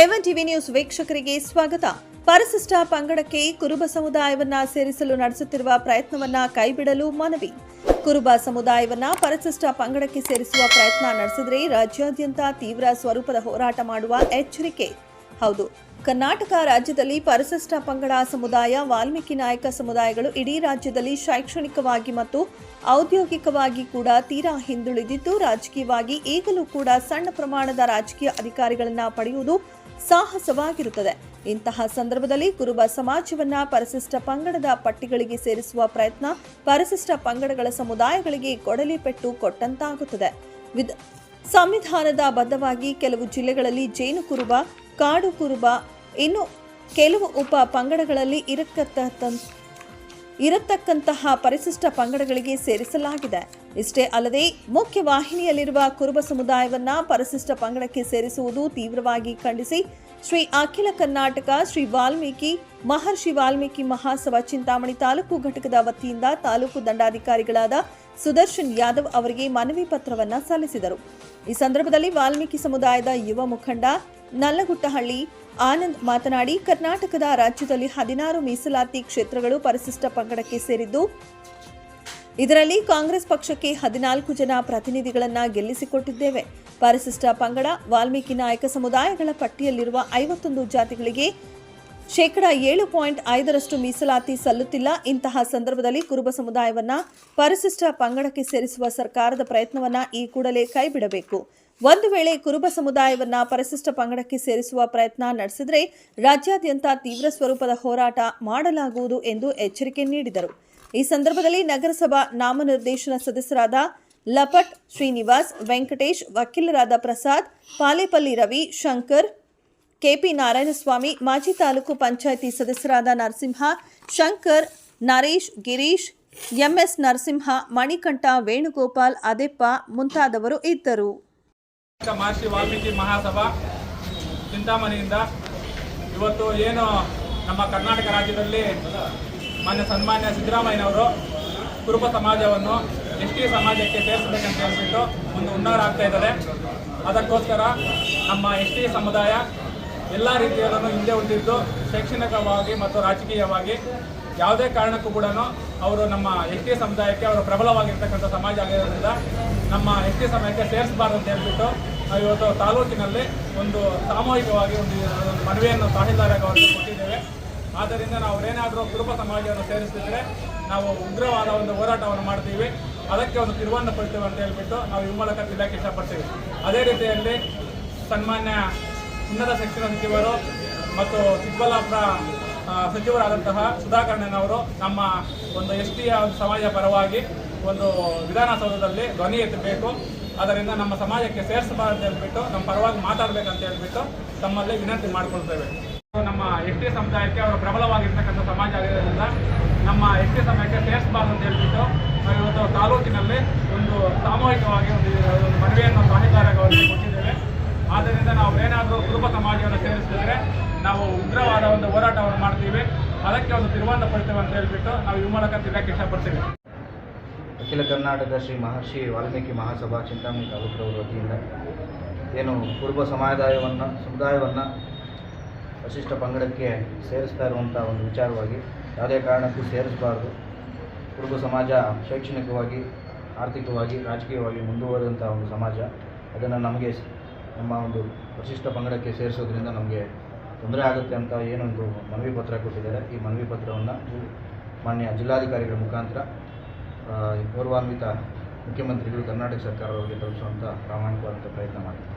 A one TV news ವೀಕ್ಷಕರಿಗೆ ಸ್ವಾಗತ. ಪರಿಶಿಷ್ಟ ಪಂಗಡಕ್ಕೆ ಕುರುಬ ಸಮುದಾಯವನ್ನ ಸೇರಿಸಲು ನಡೆಸುತ್ತಿರುವ ಪ್ರಯತ್ನವನ್ನ ಕೈಬಿಡಲು ಮನವಿ. ಕುರುಬ ಸಮುದಾಯವನ್ನ ಪರಿಶಿಷ್ಟ ಪಂಗಡಕ್ಕೆ ಸೇರಿಸುವ ಪ್ರಯತ್ನ ನಡೆಸಿದ್ರೆ ರಾಜ್ಯಾದ್ಯಂತ ತೀವ್ರ ಸ್ವರೂಪದ ಹೋರಾಟ ಮಾಡುವ ಎಚ್ಚರಿಕೆ. ಹೌದು, ಕರ್ನಾಟಕ ರಾಜ್ಯದಲ್ಲಿ ಪರಿಶಿಷ್ಟ ಪಂಗಡ ಸಮುದಾಯ, ವಾಲ್ಮೀಕಿ ನಾಯಕ ಸಮುದಾಯಗಳು ಇಡೀ ರಾಜ್ಯದಲ್ಲಿ ಶೈಕ್ಷಣಿಕವಾಗಿ ಮತ್ತು ಔದ್ಯೋಗಿಕವಾಗಿ ಕೂಡ ತೀರಾ ಹಿಂದುಳಿದಿದ್ದು, ರಾಜಕೀಯವಾಗಿ ಈಗಲೂ ಕೂಡ ಸಣ್ಣ ಪ್ರಮಾಣದ ರಾಜಕೀಯ ಅಧಿಕಾರಿಗಳನ್ನ ಪಡೆಯುವುದು ಸಾಹಸವಾಗಿರುತ್ತದೆ. ಇಂತಹ ಸಂದರ್ಭದಲ್ಲಿ ಕುರುಬ ಸಮಾಜವನ್ನ ಪರಿಶಿಷ್ಟ ಪಂಗಡದ ಪಟ್ಟಿಗಳಿಗೆ ಸೇರಿಸುವ ಪ್ರಯತ್ನ ಪರಿಶಿಷ್ಟ ಪಂಗಡಗಳ ಸಮುದಾಯಗಳಿಗೆ ಕೊಡಲಿ ಪೆಟ್ಟು ಕೊಟ್ಟಂತಾಗುತ್ತದೆ. ವಿಧ ಸಂವಿಧಾನದ ಬದ್ಧವಾಗಿ ಕೆಲವು ಜಿಲ್ಲೆಗಳಲ್ಲಿ ಜೇನು ಕುರುಬ, ಕಾಡು ಕುರುಬ, ಇನ್ನು ಕೆಲವು ಉಪ ಪಂಗಡಗಳಲ್ಲಿ ಇರತಕ್ಕಂತಹ ಪರಿಶಿಷ್ಟ ಪಂಗಡಗಳಿಗೆ ಸೇರಿಸಲಾಗಿದೆ. ಇಷ್ಟೇ ಅಲ್ಲದೆ ಮುಖ್ಯ ವಾಹಿನಿಯಲ್ಲಿರುವ ಕುರುಬ ಸಮುದಾಯವನ್ನ ಪರಿಶಿಷ್ಟ ಪಂಗಡಕ್ಕೆ ಸೇರಿಸುವುದು ತೀವ್ರವಾಗಿ ಖಂಡಿಸಿ ಶ್ರೀ ಅಖಿಲ ಕರ್ನಾಟಕ ಶ್ರೀ ವಾಲ್ಮೀಕಿ ಮಹರ್ಷಿ ವಾಲ್ಮೀಕಿ ಮಹಾಸಭಾ ಚಿಂತಾಮಣಿ ತಾಲೂಕು ಘಟಕದ ವತಿಯಿಂದ ತಾಲೂಕು ದಂಡಾಧಿಕಾರಿಗಳಾದ ಸುದರ್ಶನ್ ಯಾದವ್ ಅವರಿಗೆ ಮನವಿ ಪತ್ರವನ್ನ ಸಲ್ಲಿಸಿದರು. ಈ ಸಂದರ್ಭದಲ್ಲಿ ವಾಲ್ಮೀಕಿ ಸಮುದಾಯದ ಯುವ ಮುಖಂಡ ನಲ್ಲಗುಟ್ಟಹಳ್ಳಿ ಆನಂದ್ ಮಾತನಾಡಿ, ಕರ್ನಾಟಕದ ರಾಜ್ಯದಲ್ಲಿ ಹದಿನಾರು ಮೀಸಲಾತಿ ಕ್ಷೇತ್ರಗಳು ಪರಿಶಿಷ್ಟ ಪಂಗಡಕ್ಕೆ ಸೇರಿದ್ದು ಇದರಲ್ಲಿ ಕಾಂಗ್ರೆಸ್ ಪಕ್ಷಕ್ಕೆ ಹದಿನಾಲ್ಕು ಜನ ಪ್ರತಿನಿಧಿಗಳನ್ನು ಗೆಲ್ಲಿಸಿಕೊಟ್ಟಿದ್ದೇವೆ. ಪರಿಶಿಷ್ಟ ಪಂಗಡ, ವಾಲ್ಮೀಕಿ ನಾಯಕ ಸಮುದಾಯಗಳ ಪಟ್ಟಿಯಲ್ಲಿರುವ ಐವತ್ತೊಂದು ಜಾತಿಗಳಿಗೆ ಶೇಕಡಾ ಏಳು ಪಾಯಿಂಟ್ ಐದರಷ್ಟು ಮೀಸಲಾತಿ ಸಲ್ಲುತ್ತಿಲ್ಲ. ಇಂತಹ ಸಂದರ್ಭದಲ್ಲಿ ಕುರುಬ ಸಮುದಾಯವನ್ನ ಪರಿಶಿಷ್ಟ ಪಂಗಡಕ್ಕೆ ಸೇರಿಸುವ ಸರ್ಕಾರದ ಪ್ರಯತ್ನವನ್ನ ಈ ಕೂಡಲೇ ಕೈಬಿಡಬೇಕು. ಒಂದು ವೇಳೆ ಕುರುಬ ಸಮುದಾಯವನ್ನ ಪರಿಶಿಷ್ಟ ಪಂಗಡಕ್ಕೆ ಸೇರಿಸುವ ಪ್ರಯತ್ನ ನಡೆಸಿದರೆ ರಾಜ್ಯಾದ್ಯಂತ ತೀವ್ರ ಸ್ವರೂಪದ ಹೋರಾಟ ಮಾಡಲಾಗುವುದು ಎಂದು ಎಚ್ಚರಿಕೆ ನೀಡಿದರು. ಈ ಸಂದರ್ಭದಲ್ಲಿ ನಗರಸಭಾ ನಾಮನಿರ್ದೇಶನ ಸದಸ್ಯರಾದ ಲಪಟ್ ಶ್ರೀನಿವಾಸ್, ವೆಂಕಟೇಶ್, ವಕೀಲರಾದ ಪ್ರಸಾದ್, ಪಾಲೇಪಲ್ಲಿ ರವಿ, ಶಂಕರ್, ಕೆಪಿ ನಾರಾಯಣಸ್ವಾಮಿ, ಮಾಜಿ ತಾಲೂಕು ಪಂಚಾಯಿತಿ ಸದಸ್ಯರಾದ ನರಸಿಂಹ, ಶಂಕರ್, ನರೇಶ್, ಗಿರೀಶ್, ಎಂಎಸ್ ನರಸಿಂಹ, ಮಣಿಕಂಠ, ವೇಣುಗೋಪಾಲ್, ಅದೆಪ್ಪ ಮುಂತಾದವರು ಇದ್ದರು. ಮಹರ್ಷಿ ವಾಲ್ಮೀಕಿ ಮಹಾಸಭಾ ಚಿಂತಾಮಣಿಯಿಂದ ಇವತ್ತು ಏನು ನಮ್ಮ ಕರ್ನಾಟಕ ರಾಜ್ಯದಲ್ಲಿ ಮಾನ್ಯ ಸನ್ಮಾನ್ಯ ಸಿದ್ದರಾಮಯ್ಯನವರು ಕುರುಬ ಸಮಾಜವನ್ನು ಎಸ್ ಟಿ ಸಮಾಜಕ್ಕೆ ಸೇರಿಸಬೇಕಂತ ಹೇಳ್ಬಿಟ್ಟು ಒಂದು ಹುನ್ನಾರ ಆಗ್ತಾ ಇದ್ದಾರೆ. ಅದಕ್ಕೋಸ್ಕರ ನಮ್ಮ ಎಸ್ ಟಿ ಸಮುದಾಯ ಎಲ್ಲ ರೀತಿಯಲ್ಲೂ ಹಿಂದೆ ಉಳಿದಿದ್ದು ಶೈಕ್ಷಣಿಕವಾಗಿ ಮತ್ತು ರಾಜಕೀಯವಾಗಿ ಯಾವುದೇ ಕಾರಣಕ್ಕೂ ಕೂಡ ಅವರು ನಮ್ಮ ಎಸ್ ಟಿ ಸಮುದಾಯಕ್ಕೆ ಅವರು ಪ್ರಬಲವಾಗಿರ್ತಕ್ಕಂಥ ಸಮಾಜ ಆಗಿರೋದ್ರಿಂದ ನಮ್ಮ ಎಸ್ ಟಿ ಸಮಯಕ್ಕೆ ಸೇರಿಸಬಾರ್ದು ಅಂತ ಹೇಳ್ಬಿಟ್ಟು ನಾವು ಇವತ್ತು ತಾಲೂಕಿನಲ್ಲಿ ಒಂದು ಸಾಮೂಹಿಕವಾಗಿ ಒಂದು ಮನವಿಯನ್ನು ತಹಸೀಲ್ದಾರ್ ಅವರಿಗೆ ಕೊಟ್ಟಿದ್ದೇವೆ. ಆದ್ದರಿಂದ ನಾವು ಏನಾದರೂ ಕುರುಬ ಸಮಾಜವನ್ನು ಸೇರಿಸಿದ್ರೆ ನಾವು ಉಗ್ರವಾದ ಒಂದು ಹೋರಾಟವನ್ನು ಮಾಡ್ತೀವಿ. ಅದಕ್ಕೆ ಒಂದು ತಿರುವನ್ನು ಪಡ್ತೀವಿ ಅಂತ ಹೇಳ್ಬಿಟ್ಟು ನಾವು ಈ ಮೂಲಕ ತಿಳಿಯಕ್ಕೆ ಇಷ್ಟಪಡ್ತೀವಿ. ಅದೇ ರೀತಿಯಲ್ಲಿ ಸನ್ಮಾನ್ಯ ಉನ್ನತ ಶಿಕ್ಷಣ ಸಚಿವರು ಮತ್ತು ಚಿಕ್ಕಬಳ್ಳಾಪುರ ಸಚಿವರಾದಂತಹ ಸುಧಾಕರ್ಣನವರು ನಮ್ಮ ಒಂದು ಎಸ್ ಟಿಯ ಸಮಾಜ ಪರವಾಗಿ ಒಂದು ವಿಧಾನಸೌಧದಲ್ಲಿ ಧ್ವನಿ ಎತ್ತಬೇಕು. ಅದರಿಂದ ನಮ್ಮ ಸಮಾಜಕ್ಕೆ ಸೇರಿಸಬಾರ್ದು ಅಂತ ಹೇಳ್ಬಿಟ್ಟು, ನಮ್ಮ ಪರವಾಗಿ ಮಾತಾಡಬೇಕಂತ ಹೇಳ್ಬಿಟ್ಟು ತಮ್ಮಲ್ಲಿ ವಿನಂತಿ ಮಾಡಿಕೊಳ್ತೇವೆ. ನಮ್ಮ ಎಸ್ ಟಿ ಸಮುದಾಯಕ್ಕೆ ಅವರು ಪ್ರಬಲವಾಗಿರ್ತಕ್ಕಂಥ ಸಮಾಜ ಆಗಿರೋದ್ರಿಂದ ನಮ್ಮ ಎಸ್ ಟಿ ಸಮಯಕ್ಕೆ ಸೇರಿಸಬಾರ್ದು ಅಂತ ಹೇಳ್ಬಿಟ್ಟು ನಾವು ಇವತ್ತು ತಾಲೂಕಿನಲ್ಲಿ ಒಂದು ಸಾಮೂಹಿಕವಾಗಿ ಒಂದು ಒಂದು ಮನವಿಯನ್ನು ಅವರಿಗೆ ಕೊಟ್ಟಿದ್ದೇವೆ. ಆದ್ದರಿಂದ ನಾವು ಏನಾದರೂ ಕುರುಬ ಸಮಾಜವನ್ನು ಸೇರಿಸಿದ್ರೆ ನಾವು ಉಗ್ರವಾದ ಒಂದು ಹೋರಾಟವನ್ನು ಮಾಡ್ತೀವಿ. ಅದಕ್ಕೆ ಒಂದು ತಿರುವನ್ನು ಪಡ್ತೇವೆ ಅಂತ ಹೇಳ್ಬಿಟ್ಟು ನಾವು ಈ ಮೂಲಕ ತಿಳಿಯಕ್ಕೆ ಇಷ್ಟಪಡ್ತೀವಿ. ಅಖಿಲ ಕರ್ನಾಟಕ ಶ್ರೀ ಮಹರ್ಷಿ ವಾಲ್ಮೀಕಿ ಮಹಾಸಭಾ ಚಿಂತಾಮಣಿ ತಾಲೂಕರವರ ವತಿಯಿಂದ ಏನು ಕುರುಬ ಸಮುದಾಯವನ್ನು ಸಮುದಾಯವನ್ನು ವಶಿಷ್ಠ ಪಂಗಡಕ್ಕೆ ಸೇರಿಸ್ತಾ ಇರುವಂಥ ಒಂದು ವಿಚಾರವಾಗಿ ಯಾವುದೇ ಕಾರಣಕ್ಕೂ ಸೇರಿಸಬಾರ್ದು. ಕುರುಬ ಸಮಾಜ ಶೈಕ್ಷಣಿಕವಾಗಿ, ಆರ್ಥಿಕವಾಗಿ, ರಾಜಕೀಯವಾಗಿ ಮುಂದುವರೆದಂಥ ಒಂದು ಸಮಾಜ. ಅದನ್ನು ನಮಗೆ ನಮ್ಮ ಒಂದು ವಶಿಷ್ಠ ಪಂಗಡಕ್ಕೆ ಸೇರಿಸೋದ್ರಿಂದ ನಮಗೆ ತೊಂದರೆ ಆಗುತ್ತೆ ಅಂತ ಏನೊಂದು ಮನವಿ ಪತ್ರ ಕೊಟ್ಟಿದ್ದಾರೆ. ಈ ಮನವಿ ಪತ್ರವನ್ನು ಮಾನ್ಯ ಜಿಲ್ಲಾಧಿಕಾರಿಗಳ ಮುಖಾಂತರ ಪೂರ್ವಾನ್ವಿತ ಮುಖ್ಯಮಂತ್ರಿಗಳು ಕರ್ನಾಟಕ ಸರ್ಕಾರವಾಗಿ ತಲುಪಿಸುವಂಥ ಪ್ರಾಮಾಣಿಕವಾದಂಥ ಪ್ರಯತ್ನ ಮಾಡ್ತಾರೆ